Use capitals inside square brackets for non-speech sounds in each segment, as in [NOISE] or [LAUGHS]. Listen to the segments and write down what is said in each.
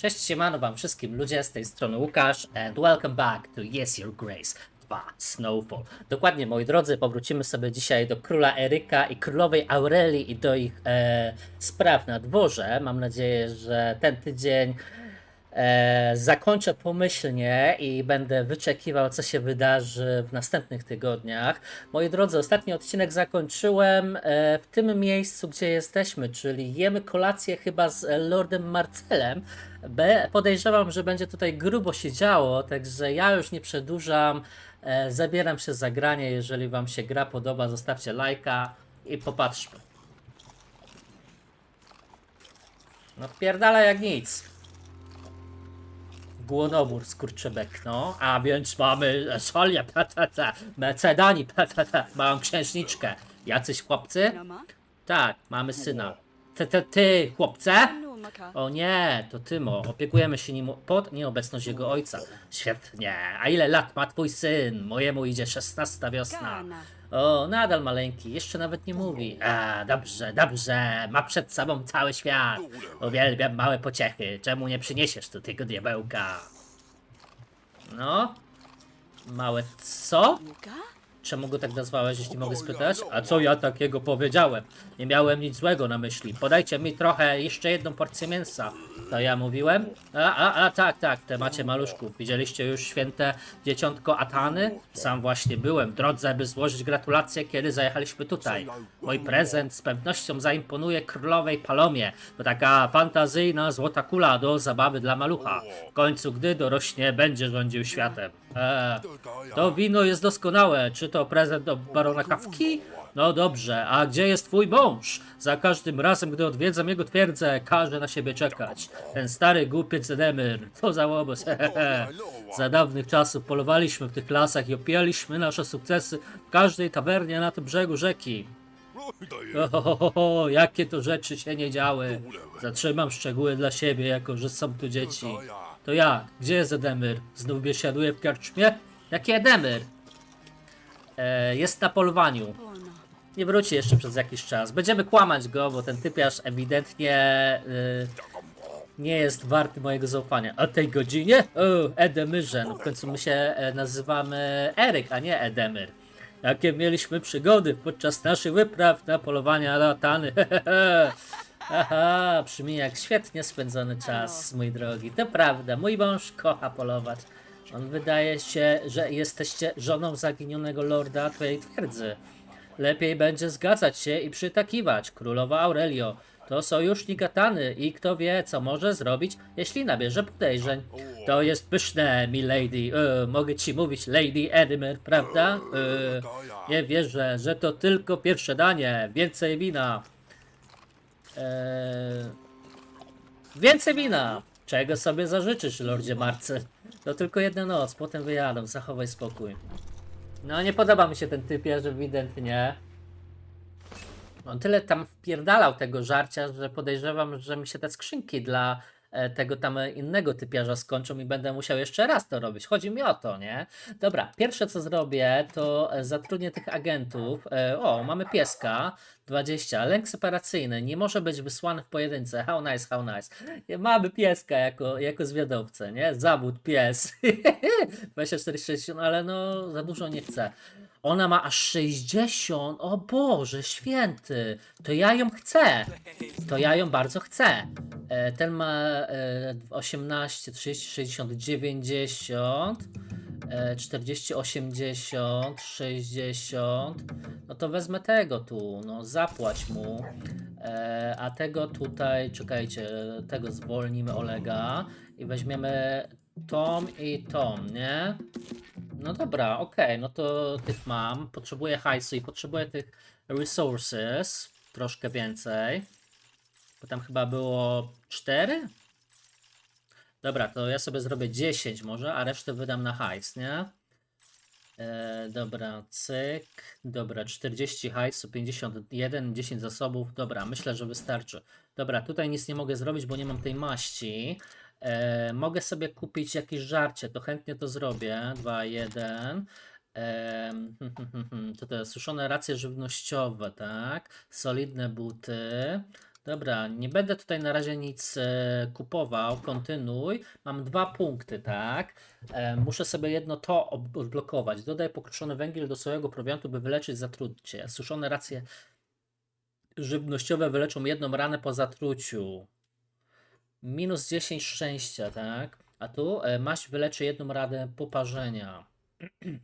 Cześć, siemano wam wszystkim ludzie, z tej strony Łukasz and welcome back to Yes Your Grace 2 Snowfall. Dokładnie, moi drodzy, powrócimy sobie dzisiaj do króla Eryka i królowej Aurelii i do ich e, spraw na dworze. Mam nadzieję, że ten tydzień zakończę pomyślnie i będę wyczekiwał, co się wydarzy w następnych tygodniach. Moi drodzy, ostatni odcinek zakończyłem e, w tym miejscu, gdzie jesteśmy, czyli jemy kolację chyba z e, Lordem Marcelem. Podejrzewam, że będzie tutaj grubo się działo, także ja już nie przedłużam. E, zabieram się za granie. Jeżeli Wam się gra podoba, zostawcie lajka i popatrzmy. No wpierdala jak nic. Głonobór, skurczebek, no. A więc mamy e, solię, ta, ta, ta. Mam księżniczkę. Jacyś chłopcy? Tak, mamy syna. Ty, ty, ty. O nie, to Tymo. Opiekujemy się nim pod nieobecność jego ojca. Świetnie. A ile lat ma twój syn? Mojemu idzie 16 wiosna. O, nadal maleńki, jeszcze nawet nie mówi. A, dobrze, dobrze, ma przed sobą cały świat. Uwielbiam małe pociechy. Czemu nie przyniesiesz tu tego diabełka? No? Małe co? Czemu go tak nazwałeś, jeśli mogę spytać? A co ja takiego powiedziałem? Nie miałem nic złego na myśli. Podajcie mi trochę, jeszcze jedną porcję mięsa. To ja mówiłem? A, a, a tak, tak, te macie maluszków. Widzieliście już święte dzieciątko Atany? Sam właśnie byłem w drodze, by złożyć gratulacje, kiedy zajechaliśmy tutaj. Mój prezent z pewnością zaimponuje królowej Palomie. To taka fantazyjna złota kula do zabawy dla malucha. W końcu, gdy dorośnie, będzie rządził światem. Eee, to wino jest doskonałe. Czy to prezent do barona kawki? No dobrze, a gdzie jest twój mąż? Za każdym razem, gdy odwiedzam jego twierdzę, każe na siebie czekać. Ten stary głupiec Edemir, to za łobuz, hehehe. [LAUGHS] Za dawnych czasów polowaliśmy w tych lasach i opijaliśmy nasze sukcesy w każdej tawernie na tym brzegu rzeki. [LAUGHS] Ohohoho, jakie to rzeczy się nie działy. Zatrzymam szczegóły dla siebie, jako że są tu dzieci. To ja, gdzie jest Edemir? Znów biesiaduje w karczmie? Jaki Edemir? E, jest na polowaniu. Nie wróci jeszcze przez jakiś czas. Będziemy kłamać go, bo ten typiarz ewidentnie y, nie jest warty mojego zaufania. O tej godzinie? O, Edemyrze. No w końcu my się e, nazywamy Eryk, a nie Edemyr. Jakie mieliśmy przygody podczas naszych wypraw na polowania latany. [LAUGHS] Aha, brzmi jak świetnie spędzony czas, mój drogi. To prawda, mój mąż kocha polować. On wydaje się, że jesteście żoną zaginionego lorda twojej twierdzy. Lepiej będzie zgadzać się i przytakiwać, królowa Aurelio. To sojusznik Atany i kto wie, co może zrobić, jeśli nabierze podejrzeń. To jest pyszne, milady. E, mogę ci mówić Lady Edmer, prawda? E, nie wierzę, że to tylko pierwsze danie. Więcej wina. E, więcej wina! Czego sobie zażyczysz, lordzie Marcel? To tylko jedna noc, potem wyjadą, zachowaj spokój. No nie podoba mi się ten typiarz ewidentnie. On tyle tam wpierdalał tego żarcia, że podejrzewam, że mi się te skrzynki dla e, tego tam innego typiarza skończą i będę musiał jeszcze raz to robić. Chodzi mi o to, nie? Dobra, pierwsze co zrobię, to e, zatrudnię tych agentów. E, o, mamy pieska. 20. Lęk separacyjny nie może być wysłany w pojedynce. How nice, how nice. Mamy pieska jako, jako zwiadowcę, nie? Zawód pies. [LAUGHS] 24, 60, ale no za dużo nie chcę. Ona ma aż 60. O Boże, święty. To ja ją chcę. To ja ją bardzo chcę. E, ten ma e, 18, 30, 60, 90. E, 40, 80, 60. No to wezmę tego tu, no zapłać mu. E, a tego tutaj, czekajcie, tego zwolnimy Olega i weźmiemy Tom i Tom, nie? No dobra, okej, no to tych mam. Potrzebuję hajsu i potrzebuję tych resources. Troszkę więcej. Bo tam chyba było 4? Dobra, to ja sobie zrobię 10 może, a resztę wydam na hajs, nie? E, dobra, cyk. Dobra, 40 hajsu, 51, 10 zasobów. Dobra, myślę, że wystarczy. Dobra, tutaj nic nie mogę zrobić, bo nie mam tej maści. E, mogę sobie kupić jakieś żarcie, to chętnie to zrobię. 2, 1. Em, hmm, hmm, hmm, To te suszone racje żywnościowe, tak? Solidne buty. Dobra, nie będę tutaj na razie nic e, kupował. Kontynuuj. Mam dwa punkty, tak? E, muszę sobie jedno to odblokować. Dodaj pokruszony węgiel do swojego prowiantu, by wyleczyć zatrucie. Suszone racje żywnościowe wyleczą jedną ranę po zatruciu. Minus 10 szczęścia, tak? A tu e, maść wyleczy jedną ranę poparzenia. [CLEARS THROAT]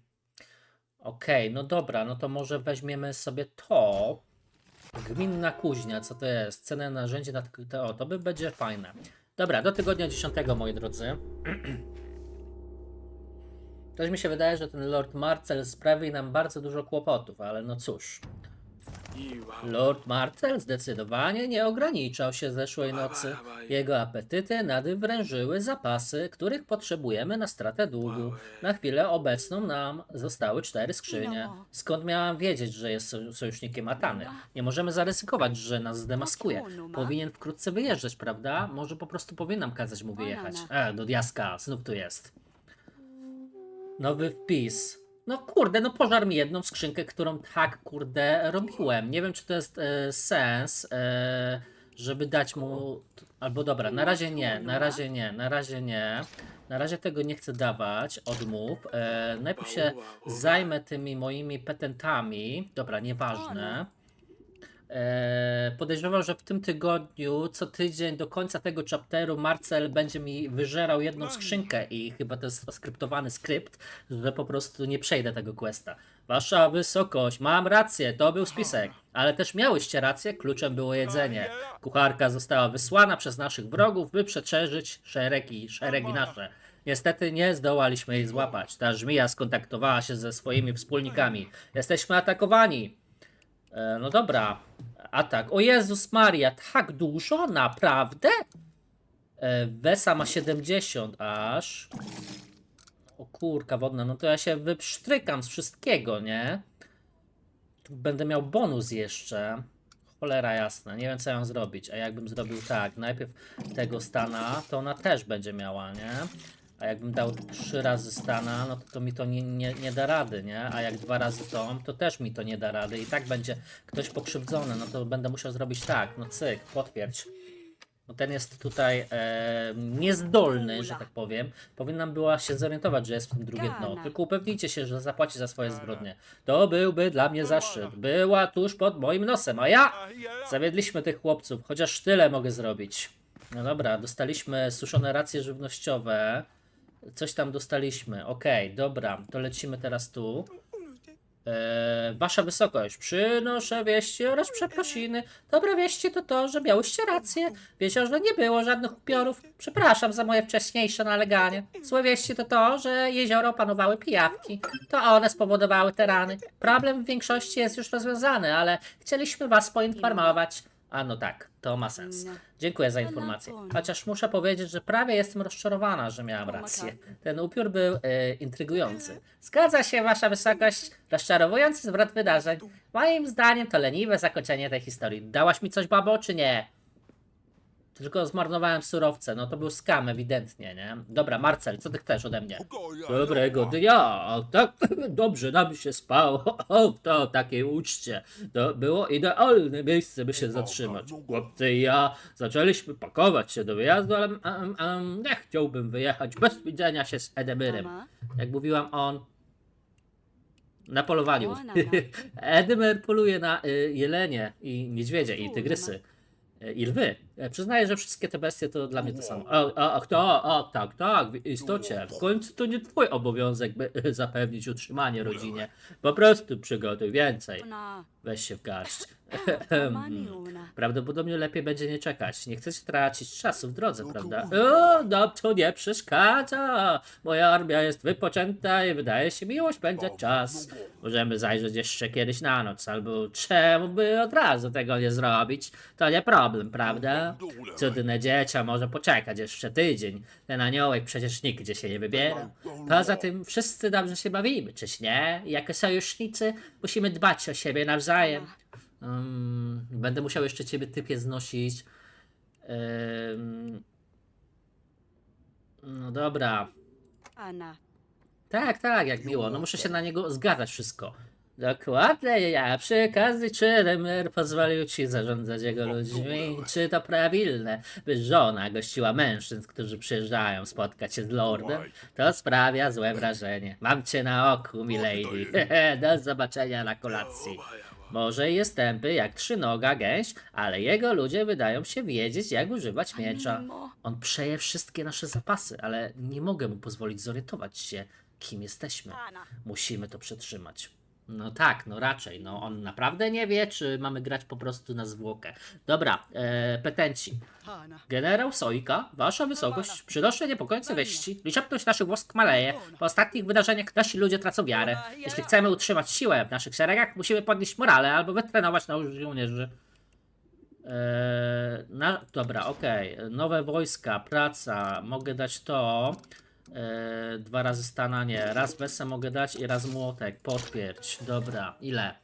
Okej, no dobra, no to może weźmiemy sobie to. Gminna kuźnia, co to jest? Cenę narzędzi na to, to by będzie fajne. Dobra, do tygodnia 10, moi drodzy. [CLEARS THROAT] Coś mi się wydaje, że ten Lord Marcel sprawi nam bardzo dużo kłopotów, ale no cóż. Lord Marcel zdecydowanie nie ograniczał się zeszłej nocy. Jego apetyty nadwrężyły zapasy, których potrzebujemy na stratę długu. Na chwilę obecną nam zostały cztery skrzynie. Skąd miałam wiedzieć, że jest so- sojusznikiem Atany? Nie możemy zaryzykować, że nas zdemaskuje. Powinien wkrótce wyjeżdżać, prawda? Może po prostu powinnam kazać mu wyjechać. E, do diaska, znów tu jest. Nowy wpis. No kurde, no pożar mi jedną skrzynkę, którą tak kurde robiłem. Nie wiem, czy to jest e, sens, e, żeby dać mu. Albo dobra, na razie nie, na razie nie, na razie nie. Na razie tego nie chcę dawać, odmów. E, najpierw się zajmę tymi moimi petentami. Dobra, nieważne. E, podejrzewam, że w tym tygodniu, co tydzień do końca tego chapteru, Marcel będzie mi wyżerał jedną skrzynkę i chyba to jest skryptowany skrypt, że po prostu nie przejdę tego questa. Wasza wysokość, mam rację, to był spisek, ale też miałyście rację, kluczem było jedzenie. Kucharka została wysłana przez naszych wrogów, by przeszerzyć szeregi, szeregi nasze. Niestety nie zdołaliśmy jej złapać. Ta żmija skontaktowała się ze swoimi wspólnikami. Jesteśmy atakowani. E, no dobra. Atak. O Jezus Maria, tak dużo? Naprawdę? E, Wesa ma 70 aż. O kurka wodna, no to ja się wypsztrykam z wszystkiego, nie? Tu będę miał bonus jeszcze. Cholera jasna, nie wiem co mam zrobić. A jakbym zrobił tak, najpierw tego stana, to ona też będzie miała, nie? A jakbym dał trzy razy stana, no to, to mi to nie, nie, nie da rady, nie? A jak dwa razy to, to też mi to nie da rady. I tak będzie ktoś pokrzywdzony, no to będę musiał zrobić tak, no cyk, potwierdź. No ten jest tutaj e, niezdolny, że tak powiem. Powinnam była się zorientować, że jest w tym drugie dno. Tylko upewnijcie się, że zapłaci za swoje zbrodnie. To byłby dla mnie zaszczyt. Była tuż pod moim nosem, a ja zawiedliśmy tych chłopców. Chociaż tyle mogę zrobić. No dobra, dostaliśmy suszone racje żywnościowe. Coś tam dostaliśmy. Okej, dobra, to lecimy teraz tu. E, wasza wysokość, przynoszę wieści oraz przeprosiny. Dobre wieści to to, że miałyście rację. Wiedział, że nie było żadnych upiorów. Przepraszam za moje wcześniejsze naleganie. Złe wieści to to, że jezioro opanowały pijawki. To one spowodowały te rany. Problem w większości jest już rozwiązany, ale chcieliśmy was poinformować. A no tak, to ma sens. Dziękuję za informację. Chociaż muszę powiedzieć, że prawie jestem rozczarowana, że miałam rację. Ten upiór był e, intrygujący. Zgadza się, wasza wysokość. Rozczarowujący zwrot wydarzeń. Moim zdaniem to leniwe zakończenie tej historii. Dałaś mi coś, babo, czy nie? Tylko zmarnowałem surowce, no to był skam ewidentnie, nie? Dobra, Marcel, co ty chcesz ode mnie? Dobrego dnia, tak [LAUGHS] dobrze nam się spało, o, to takiej uczcie. To było idealne miejsce, by się zatrzymać. Chłopcy i ja zaczęliśmy pakować się do wyjazdu, ale um, um, nie chciałbym wyjechać bez widzenia się z Edemyrem. Jak mówiłam, on na polowaniu. [LAUGHS] Edymer poluje na y, jelenie i niedźwiedzie i tygrysy. y, I lwy. E, Przyznaję, że wszystkie te bestie to dla mnie to samo. O, o, o, kto? O, tak, tak, w istocie. W końcu to nie twój obowiązek, by [LAUGHS] zapewnić utrzymanie rodzinie. Po prostu przygotuj więcej. Weź się w garść. [LAUGHS] Prawdopodobnie lepiej będzie nie czekać. Nie chcecie tracić czasu w drodze, prawda? O, no to nie przeszkadza. Moja armia jest wypoczęta i wydaje się miłość będzie czas. Możemy zajrzeć jeszcze kiedyś na noc, albo czemu by od razu tego nie zrobić? To nie problem, prawda? Cudne dziecia może poczekać jeszcze tydzień. Ten aniołek przecież nigdzie się nie wybiera. Poza tym wszyscy dobrze się bawimy, czyż nie? Jako sojusznicy musimy dbać o siebie nawzajem. Um, będę musiał jeszcze ciebie typie znosić. Em, no dobra. Ana. Tak, tak, jak miło. No muszę się na niego zgadzać wszystko. Dokładnie, ja przy okazji, czy Remer pozwolił ci zarządzać jego ludźmi? Czy to prawilne, by żona gościła mężczyzn, którzy przyjeżdżają spotkać się z lordem? To sprawia złe wrażenie. Mam cię na oku, milady. [LAUGHS] Do zobaczenia na kolacji. Może jest tępy jak trzynoga gęś, ale jego ludzie wydają się wiedzieć, jak używać miecza. On przeje wszystkie nasze zapasy, ale nie mogę mu pozwolić zorientować się, kim jesteśmy. Musimy to przetrzymać. No tak, no raczej. No on naprawdę nie wie, czy mamy grać po prostu na zwłokę. Dobra, e, petenci. Generał Sojka, wasza wysokość, przynoszę niepokojące wieści. Liczebność naszych wojsk maleje. Po ostatnich wydarzeniach nasi ludzie tracą wiarę. Jeśli chcemy utrzymać siłę w naszych szeregach, musimy podnieść morale albo wytrenować naszych żołnierzy. Na, dobra, okej. Nowe wojska, praca. Mogę dać to. Eee, dwa razy stananie. Raz besę mogę dać i raz młotek. Potwierdź. Dobra, ile?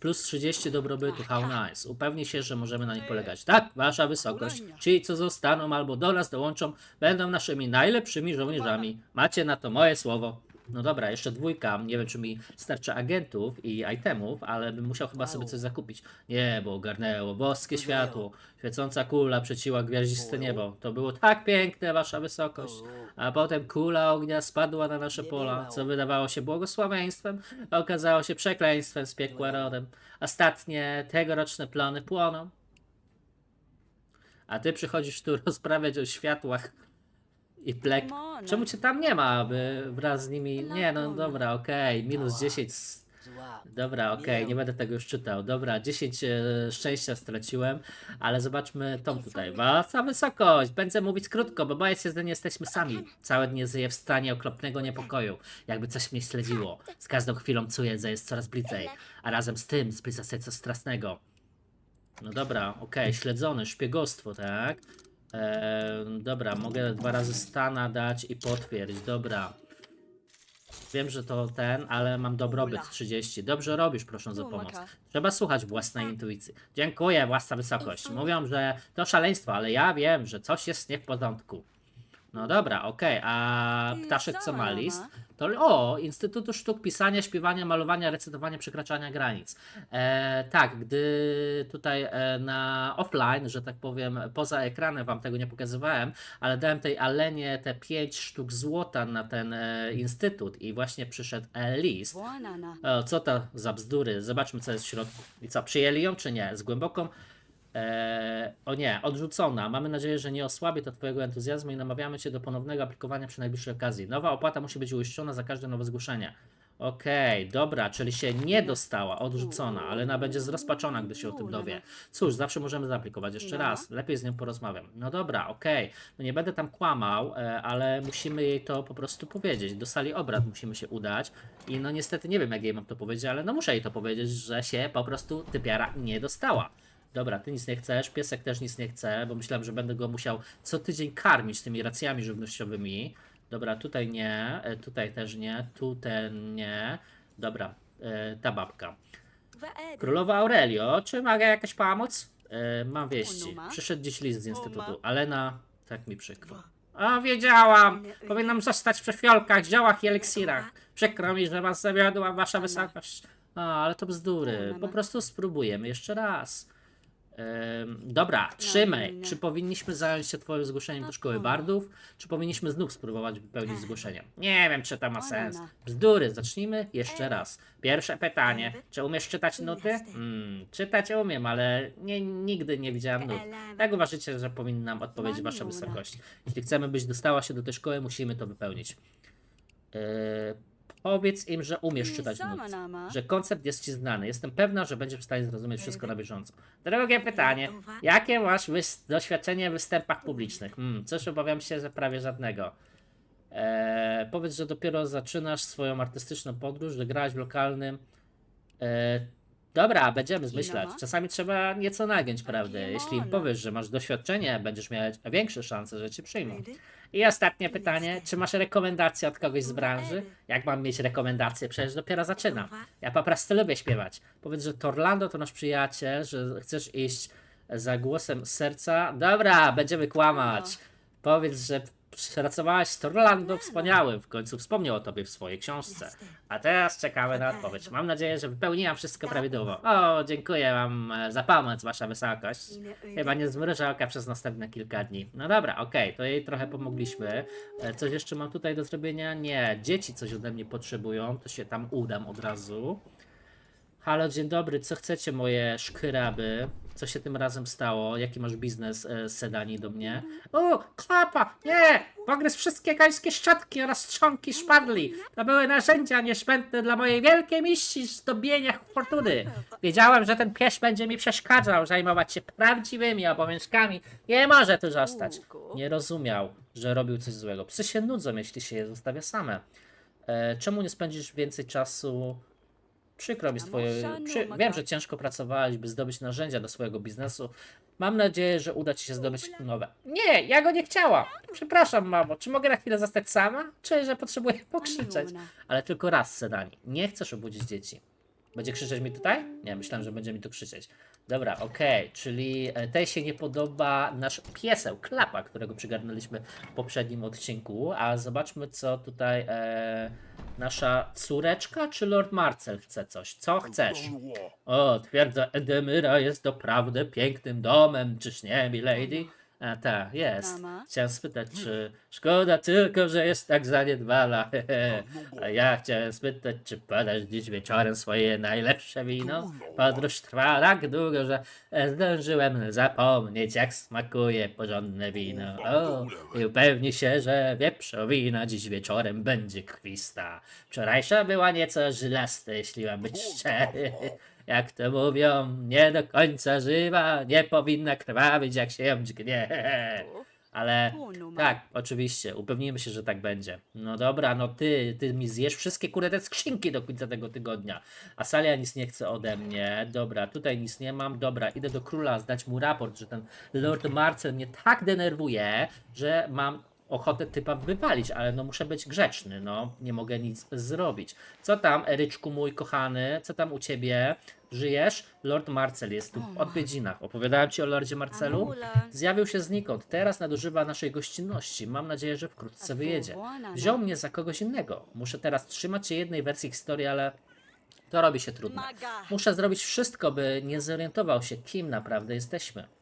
Plus 30 dobrobytu, how nice. Upewnij się, że możemy na nich polegać. Tak, wasza wysokość. Ci, co zostaną albo do nas dołączą, będą naszymi najlepszymi żołnierzami. Macie na to moje słowo. No dobra, jeszcze dwójka. Nie wiem, czy mi starczy agentów i itemów, ale bym musiał chyba sobie coś zakupić. Nie, bo ogarnęło. Boskie światło. Świecąca kula przeciła gwiaździste niebo. To było tak piękne, wasza wysokość. A potem kula ognia spadła na nasze pola, co wydawało się błogosławieństwem, a okazało się przekleństwem z piekła rodem. Ostatnie tegoroczne plony płoną. A ty przychodzisz tu [LAUGHS] rozprawiać o światłach i plek. Czemu cię tam nie ma, by wraz z nimi... Nie, no dobra, okej, minus 10... s- Dobra, okej, nie będę tego już czytał. Dobra, 10 e, szczęścia straciłem, ale zobaczmy tą tutaj. Wasza wysokość, będę mówić krótko, bo boję się, że nie jesteśmy sami. Całe dnie żyję w stanie okropnego niepokoju, jakby coś mnie śledziło. Z każdą chwilą czuję, że jest coraz bliżej, a razem z tym zbliża się coś strasznego. No dobra, okej, śledzony, szpiegostwo, tak? Dobra, mogę dwa razy stana dać i potwierdzić, dobra. Wiem, że to ten, ale mam dobrobyt 30. Dobrze robisz, proszę za pomoc. Trzeba słuchać własnej intuicji. Dziękuję, własna wysokość. Mówią, że to szaleństwo, ale ja wiem, że coś jest nie w porządku. No dobra, okej, a ptaszek co ma list? To o, Instytutu Sztuk Pisania, Śpiewania, Malowania, Recytowania, Przekraczania Granic. E, tak, gdy tutaj e, na offline, że tak powiem, poza ekranem wam tego nie pokazywałem, ale dałem tej Alenie te 5 sztuk złota na ten e, instytut i właśnie przyszedł e, list. O, co to za bzdury? Zobaczmy, co jest w środku. I co, przyjęli ją czy nie? Z głęboką. E, o nie, odrzucona. Mamy nadzieję, że nie osłabi to Twojego entuzjazmu i namawiamy Cię do ponownego aplikowania przy najbliższej okazji. Nowa opłata musi być uiszczona za każde nowe zgłoszenie. Okej, dobra, czyli się nie dostała, odrzucona, ale ona będzie zrozpaczona, gdy się o tym dowie. Cóż, zawsze możemy zaaplikować jeszcze No. raz. Lepiej z nią porozmawiam. No dobra, okej. No nie będę tam kłamał, e, ale musimy jej to po prostu powiedzieć. Do sali obrad musimy się udać. I no niestety nie wiem, jak jej mam to powiedzieć, ale no muszę jej to powiedzieć, że się po prostu typiara nie dostała. Dobra, ty nic nie chcesz, piesek też nic nie chce, bo myślałem, że będę go musiał co tydzień karmić tymi racjami żywnościowymi. Dobra, tutaj nie, e, tutaj też nie, tu ten nie. Dobra, e, ta babka. Królowa Aurelio, czy mogę jakoś pomóc? E, mam wieści. Przyszedł dziś list z instytutu. Alena, tak mi przykro. A, wiedziałam! Powinnam zostać przy fiolkach, ziołach i eliksirach. Przykro mi, że was zawiodła wasza wysokość. A, ale to bzdury. Po prostu spróbujemy jeszcze raz. Dobra, trzymaj. nie. Czy powinniśmy zająć się twoim zgłoszeniem do szkoły bardów, czy powinniśmy znów spróbować wypełnić zgłoszenie? Nie wiem, czy to ma sens. Bzdury, zacznijmy jeszcze raz. Pierwsze pytanie. Czy umiesz czytać nuty? Hmm, czytać umiem, ale nie, nigdy nie widziałam nut. Jak uważacie, że powinnam odpowiedzieć wasza wysokość? Jeśli chcemy, byś dostała się do tej szkoły, musimy to wypełnić. Yy, powiedz im, że umiesz czytać nuty że koncept jest ci znany. Jestem pewna, że będziesz w stanie zrozumieć wszystko na bieżąco. Drugie pytanie. Jakie masz wys- doświadczenie w występach publicznych? Hmm, coś obawiam się, że prawie żadnego. Eee, powiedz, że dopiero zaczynasz swoją artystyczną podróż, że grałeś w lokalnym. Eee, dobra, będziemy zmyślać. Czasami trzeba nieco nagiąć prawdę. Jeśli im powiesz, że masz doświadczenie, będziesz mieć większe szanse, że cię przyjmą. I ostatnie pytanie, czy masz rekomendacje od kogoś z branży? Jak mam mieć rekomendacje? Przecież dopiero zaczynam. Ja po prostu lubię śpiewać. Powiedz, że Torlando to nasz przyjaciel, że chcesz iść za głosem serca. Dobra, będziemy kłamać. Powiedz, że pracowałaś z Torlando wspaniałym, w końcu wspomniał o tobie w swojej książce. A teraz czekamy na odpowiedź. Mam nadzieję, że wypełniłam wszystko prawidłowo. O, dziękuję wam e, za pomoc, wasza wysokość. Chyba nie zmrużę oka przez następne kilka dni. No dobra, okej, to jej trochę pomogliśmy. E, Coś jeszcze mam tutaj do zrobienia? Nie, dzieci coś ode mnie potrzebują, to się tam udam od razu. Halo, dzień dobry, co chcecie moje szkyraby? Co się tym razem stało? Jaki masz biznes e, sedani do mnie? O, klapa! Nie! Pogryz wszystkie gańskie szczotki oraz trzonki szpadli. To były narzędzia nieszpętne dla mojej wielkiej miści zdobienia fortuny. Wiedziałem, że ten pies będzie mi przeszkadzał zajmować się prawdziwymi obowiązkami. Nie może tu zostać. Nie rozumiał, że robił coś złego. Psy się nudzą, jeśli się je zostawia same. E, czemu nie spędzisz więcej czasu Przykro mi z twojej. Przy... Wiem, że ciężko pracowałeś, by zdobyć narzędzia do swojego biznesu. Mam nadzieję, że uda ci się zdobyć nowe. Nie, ja go nie chciałam. Przepraszam, mamo. Czy mogę na chwilę zostać sama? Czy że potrzebuję [LAUGHS] pokrzyczeć? Ale tylko raz, Sedani. Nie chcesz obudzić dzieci. Będzie krzyczeć mi tutaj? Nie, myślałem, że będzie mi tu krzyczeć. Dobra, okej, czyli e, tej się nie podoba nasz pieseł, klapa, którego przygarnęliśmy w poprzednim odcinku, a zobaczmy co tutaj e, nasza córeczka czy Lord Marcel chce coś. Co chcesz? O, twierdza Edemyra jest doprawdy pięknym domem, czyż nie, milady? A tak, jest. Mama? Chciałem spytać, czy szkoda tylko, że jest tak zaniedbana. [LAUGHS] A ja chciałem spytać, czy podasz dziś wieczorem swoje najlepsze wino? Podróż trwa tak długo, że e, zdążyłem zapomnieć, jak smakuje porządne wino. O, i upewnij się, że wieprzowina dziś wieczorem będzie krwista. Wczorajsza była nieco żylasta, jeśli mam być szczery. Jak to mówią, nie do końca żywa, nie powinna krwawić, jak się ją dźgnie. Ale tak, oczywiście, upewnimy się, że tak będzie. No dobra, no ty, ty mi zjesz wszystkie kurde te skrzynki do końca tego tygodnia. A Salia nic nie chce ode mnie. Dobra, tutaj nic nie mam. Dobra, idę do króla zdać mu raport, że ten Lord Marcel mnie tak denerwuje, że mam ochotę typa wywalić, ale no muszę być grzeczny, no nie mogę nic zrobić. Co tam, Eryczku mój kochany, co tam u ciebie? Żyjesz? Lord Marcel jest tu w odwiedzinach. Opowiadałem ci o Lordzie Marcelu? Zjawił się znikąd, teraz nadużywa naszej gościnności. Mam nadzieję, że wkrótce wyjedzie. Wziął mnie za kogoś innego. Muszę teraz trzymać się jednej wersji historii, ale to robi się trudno. Maga. Muszę zrobić wszystko, by nie zorientował się, kim naprawdę jesteśmy.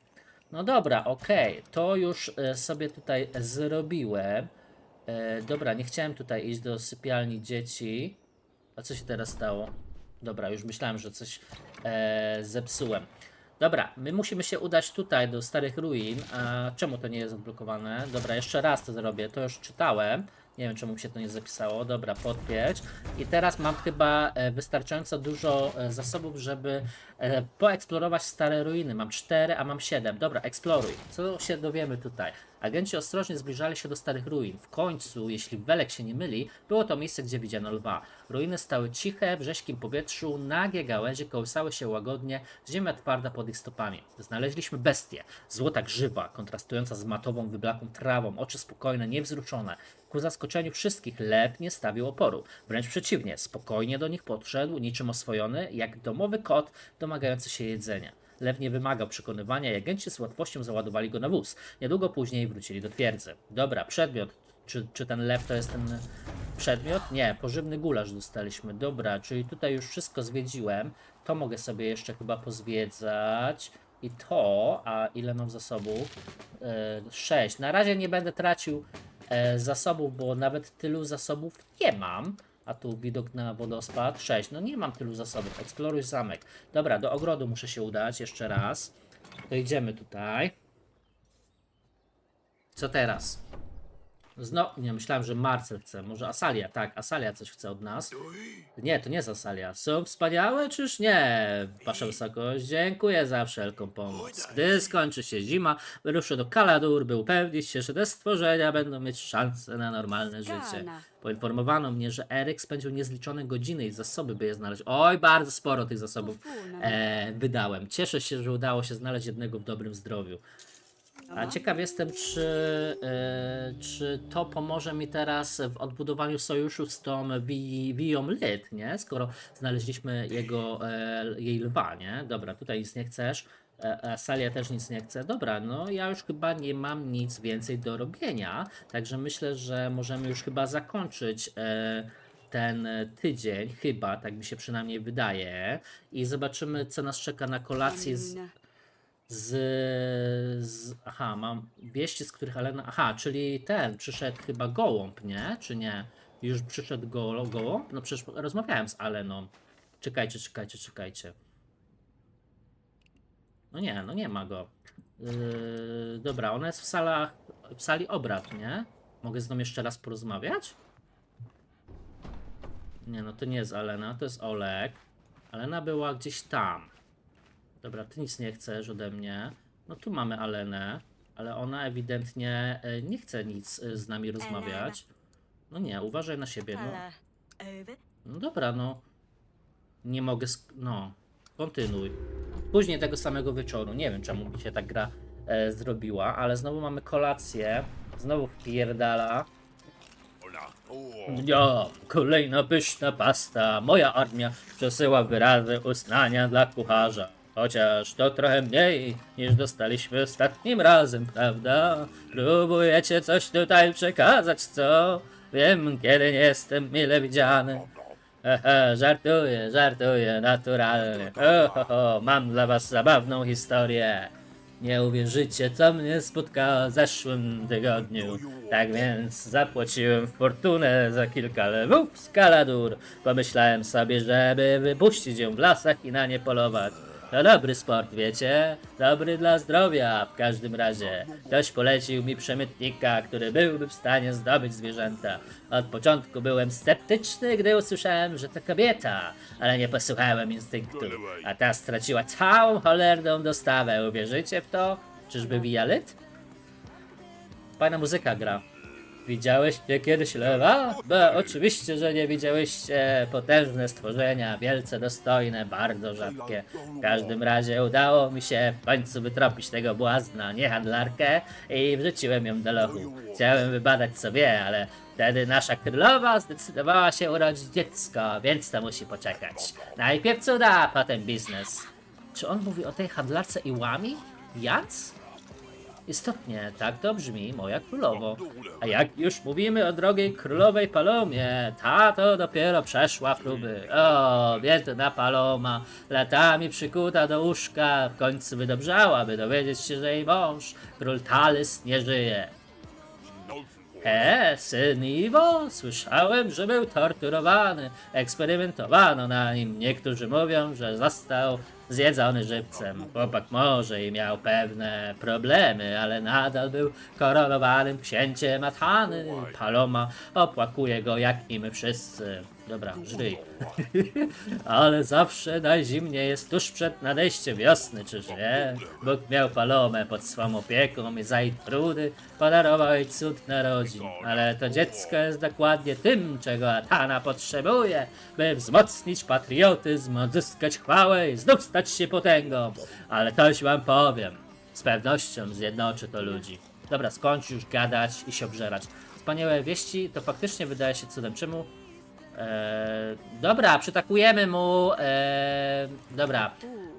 No dobra, okej, to już e, sobie tutaj zrobiłem. E, dobra, nie chciałem tutaj iść do sypialni dzieci. A co się teraz stało? Dobra, już myślałem, że coś e, zepsułem. Dobra, my musimy się udać tutaj do starych ruin. A czemu to nie jest odblokowane? Dobra, jeszcze raz to zrobię. To już czytałem. Nie wiem, czemu się to nie zapisało. Dobra, podpięć. I teraz mam chyba e, wystarczająco dużo e, zasobów, żeby e, poeksplorować stare ruiny. Mam 4, a mam 7. Dobra, eksploruj. Co się dowiemy tutaj? Agenci ostrożnie zbliżali się do starych ruin. W końcu, jeśli Welek się nie myli, było to miejsce, gdzie widziano lwa. Ruiny stały ciche, w rześkim powietrzu, nagie gałęzie kołysały się łagodnie, ziemia twarda pod ich stopami. Znaleźliśmy bestię, złota grzywa, kontrastująca z matową, wyblakłą trawą, oczy spokojne, niewzruszone. Ku zaskoczeniu wszystkich lew nie stawił oporu. Wręcz przeciwnie, spokojnie do nich podszedł, niczym oswojony, jak domowy kot domagający się jedzenia. Lew nie wymagał przekonywania i agenci z łatwością załadowali go na wóz. Niedługo później wrócili do twierdzy. Dobra, przedmiot. Czy, czy ten lew to jest ten przedmiot? Nie, pożywny gulasz dostaliśmy. Dobra, czyli tutaj już wszystko zwiedziłem. To mogę sobie jeszcze chyba pozwiedzać. I to, a ile mam zasobów? E, 6. Na razie nie będę tracił e, zasobów, bo nawet tylu zasobów nie mam. A tu widok na wodospad. 6. No nie mam tylu zasobów. Eksploruj zamek. Dobra, do ogrodu muszę się udać jeszcze raz. To idziemy tutaj. Co teraz? Znowu, nie, myślałem, że Marcel chce. Może Asalia, tak, Asalia coś chce od nas. Nie, to nie jest Asalia. Są wspaniałe, czyż nie? Wasza wysokość, dziękuję za wszelką pomoc. Gdy skończy się zima, wyruszę do Kaladur, by upewnić się, że te stworzenia będą mieć szansę na normalne życie. Poinformowano mnie, że Eryk spędził niezliczone godziny i zasoby, by je znaleźć. Oj, bardzo sporo tych zasobów e, wydałem. Cieszę się, że udało się znaleźć jednego w dobrym zdrowiu. A ciekaw jestem, czy, e, czy to pomoże mi teraz w odbudowaniu sojuszu z tą Wiją Lyd, nie? Skoro znaleźliśmy jego, e, jej lwa, nie? Dobra, tutaj nic nie chcesz. E, e, Salia też nic nie chce. Dobra, no ja już chyba nie mam nic więcej do robienia, także myślę, że możemy już chyba zakończyć e, ten tydzień, chyba, tak mi się przynajmniej wydaje. I zobaczymy, co nas czeka na kolację z, z, z. Aha, mam wieści, z których Alena. Aha, czyli ten przyszedł chyba gołąb, nie? Czy nie? Już przyszedł go, gołąb? No przecież rozmawiałem z Aleną. Czekajcie, czekajcie, czekajcie. No nie, no nie ma go. Yy, dobra, ona jest w salach, w sali obrad, nie? Mogę z nią jeszcze raz porozmawiać? Nie, no to nie jest Alena, to jest Olek. Alena była gdzieś tam. Dobra, ty nic nie chcesz ode mnie. No tu mamy Alenę, ale ona ewidentnie e, nie chce nic e, z nami rozmawiać. No nie, uważaj na siebie. No, over. no dobra, no. Nie mogę. Sk- no, kontynuuj. Później tego samego wieczoru. Nie wiem, czemu mi się ta gra e, zrobiła, ale znowu mamy kolację. Znowu wpierdala. Ja, kolejna pyszna pasta. Moja armia przesyła wyrazy uznania dla kucharza. Chociaż to trochę mniej niż dostaliśmy ostatnim razem, prawda? Próbujecie coś tutaj przekazać, co? Wiem, kiedy nie jestem mile widziany. Aha, żartuję, żartuję, naturalnie. Oho, mam dla was zabawną historię. Nie uwierzycie, co mnie spotkało w zeszłym tygodniu. Tak więc zapłaciłem fortunę za kilka lewów z Kaladur. Pomyślałem sobie, żeby wypuścić ją w lasach i na nie polować. To dobry sport, wiecie? Dobry dla zdrowia w każdym razie. Ktoś polecił mi przemytnika, który byłby w stanie zdobyć zwierzęta. Od początku byłem sceptyczny, gdy usłyszałem, że to kobieta, ale nie posłuchałem instynktu. A ta straciła całą cholerną dostawę. Uwierzycie w to? Czyżby Wialet? Fajna muzyka gra. Widziałeś kiedyś lewa? Bo oczywiście, że nie widziałyście potężne stworzenia, wielce dostojne, bardzo rzadkie. W każdym razie udało mi się w końcu wytropić tego błazna, nie handlarkę, i wrzuciłem ją do lochu. Chciałem wybadać co wie, ale wtedy nasza królowa zdecydowała się urodzić dziecko, więc to musi poczekać. Najpierw cuda, potem biznes. Czy on mówi o tej handlarce i łami? Jac? Istotnie, tak to brzmi, moja królowo. A jak już mówimy o drogiej królowej Palomie, ta to dopiero przeszła próby. O, biedna Paloma, latami przykuta do łóżka, w końcu wydobrzała, by dowiedzieć się, że jej mąż, król Talys, nie żyje. He, syn Iwo? Słyszałem, że był torturowany. Eksperymentowano na nim. Niektórzy mówią, że został zjedzony żywcem. Chłopak może i miał pewne problemy, ale nadal był koronowanym księciem Athany. Paloma opłakuje go jak i my wszyscy. Dobra, żryj. [LAUGHS] Ale zawsze najzimniej jest tuż przed nadejściem wiosny, czyż nie? Bóg miał Palomę pod swą opieką i za jej trudy podarował jej cud narodzin. Ale to dziecko jest dokładnie tym, czego Atana potrzebuje, by wzmocnić patriotyzm, odzyskać chwałę i znów stać się potęgą. Ale coś wam powiem, z pewnością zjednoczy to ludzi. Dobra, skończ już gadać i się obżerać. Wspaniałe wieści to faktycznie wydaje się cudem. Czemu Eee, dobra, przytakujemy mu. Eee, dobra.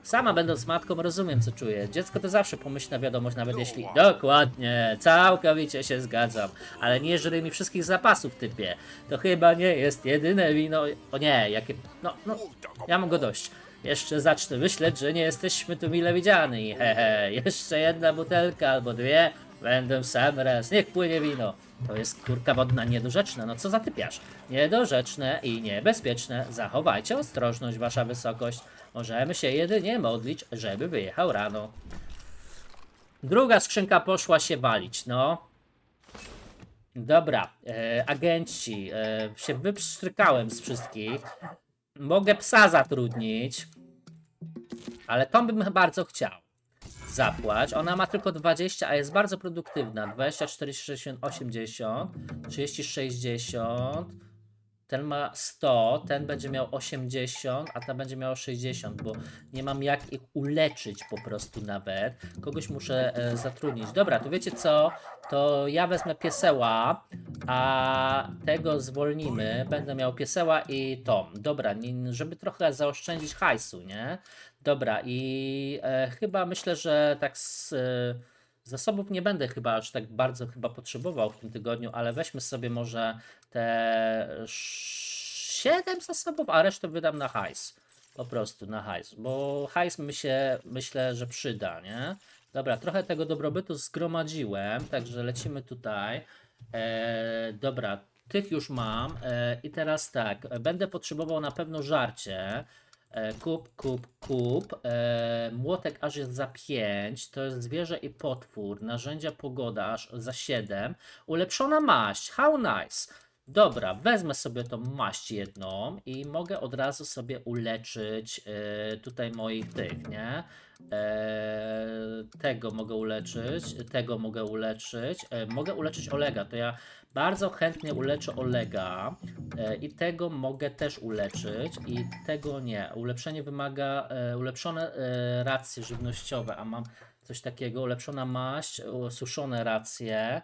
Sama będąc matką rozumiem co czuje. Dziecko to zawsze pomyślna wiadomość, nawet jeśli. Dokładnie, całkowicie się zgadzam. Ale nie żryj mi wszystkich zapasów, typie. To chyba nie jest jedyne wino. O nie, jakie. No, no. Ja mam go dość. Jeszcze zacznę myśleć, że nie jesteśmy tu mile widziani. Hehe, jeszcze jedna butelka albo dwie. Będę sam raz. Niech płynie wino. To jest kurka wodna niedorzeczna. No co za typiarz? Niedorzeczne i niebezpieczne. Zachowajcie ostrożność, wasza wysokość. Możemy się jedynie modlić, żeby wyjechał rano. Druga skrzynka poszła się walić, no. Dobra, e, agenci, e, się wypstrykałem z wszystkich. Mogę psa zatrudnić, ale to bym bardzo chciał zapłać. Ona ma tylko 20, a jest bardzo produktywna. 24, 60, 80, 30, 60. Ten ma 100, ten będzie miał 80, a ten będzie miał 60, bo nie mam jak ich uleczyć po prostu nawet. Kogoś muszę e, zatrudnić. Dobra, to wiecie co? To ja wezmę pieseła, a tego zwolnimy. Będę miał pieseła i Tom. Dobra, nie- żeby trochę zaoszczędzić hajsu, nie? Dobra, i e, chyba myślę, że tak z e, zasobów nie będę chyba aż tak bardzo chyba potrzebował w tym tygodniu, ale weźmy sobie może te 7 zasobów, a resztę wydam na hajs. Po prostu na hajs, bo hajs mi się myślę, że przyda, nie? Dobra, trochę tego dobrobytu zgromadziłem, także lecimy tutaj. E, dobra, tych już mam. E, I teraz tak, będę potrzebował na pewno żarcie. E, kup, kup, kup. E, młotek aż jest za 5. To jest zwierzę i potwór. Narzędzia pogoda aż za 7. Ulepszona maść. How nice. Dobra, wezmę sobie tą maść jedną i mogę od razu sobie uleczyć e, tutaj moich tych, nie? E, tego mogę uleczyć, tego mogę uleczyć, e, mogę uleczyć Olega, to ja bardzo chętnie uleczę Olega e, i tego mogę też uleczyć i tego nie. Ulepszenie wymaga e, ulepszone e, racje żywnościowe, a mam coś takiego, ulepszona maść, suszone racje.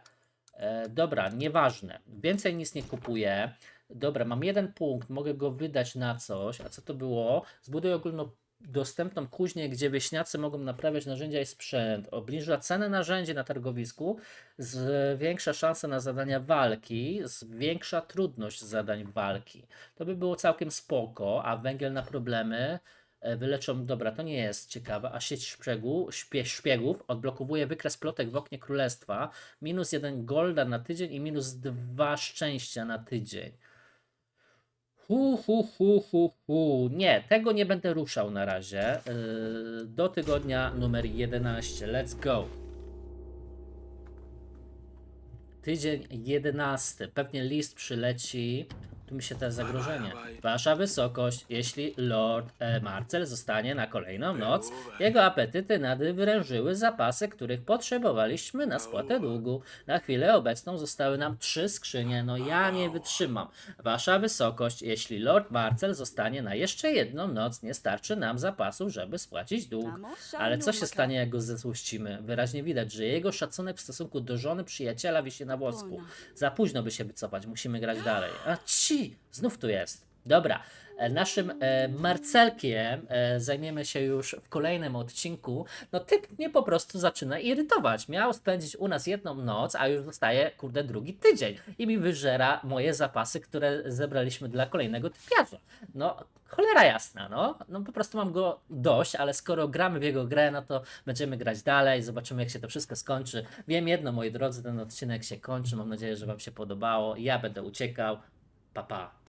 E, dobra, nieważne. Więcej nic nie kupuję. Dobra, mam jeden punkt, mogę go wydać na coś. A co to było? Zbuduj ogólnodostępną kuźnię, gdzie wieśniacy mogą naprawiać narzędzia i sprzęt. Obniża cenę narzędzi na targowisku, zwiększa szanse na zadania walki, zwiększa trudność zadań walki. To by było całkiem spoko, a węgiel na problemy wyleczą, dobra, to nie jest ciekawe, a sieć szpiegu, szpiegów odblokowuje wykres plotek w oknie królestwa, minus jeden golda na tydzień i minus dwa szczęścia na tydzień. Hu, hu, hu, hu, hu. Nie, tego nie będę ruszał na razie. Yy, do tygodnia numer 11. Let's go. Tydzień 11. Pewnie list przyleci. Tu mi się też zagrożenie. Wasza wysokość, jeśli Lord e, Marcel zostanie na kolejną noc, jego apetyty nadwyrężyły zapasy, których potrzebowaliśmy na spłatę długu. Na chwilę obecną zostały nam trzy skrzynie. No ja nie wytrzymam. Wasza wysokość, jeśli Lord Marcel zostanie na jeszcze jedną noc, nie starczy nam zapasów, żeby spłacić dług. Ale co się stanie, jak go zezłościmy? Wyraźnie widać, że jego szacunek w stosunku do żony przyjaciela wisi na włosku. Za późno by się wycofać, musimy grać dalej. A ci! Znów tu jest. Dobra, e, naszym e, Marcelkiem e, zajmiemy się już w kolejnym odcinku. No typ mnie po prostu zaczyna irytować. Miał spędzić u nas jedną noc, a już zostaje, kurde, drugi tydzień. I mi wyżera moje zapasy, które zebraliśmy dla kolejnego typiarza. No, cholera jasna, no. No po prostu mam go dość, ale skoro gramy w jego grę, no to będziemy grać dalej, zobaczymy jak się to wszystko skończy. Wiem jedno, moi drodzy, ten odcinek się kończy. Mam nadzieję, że Wam się podobało. Ja będę uciekał. 爸爸。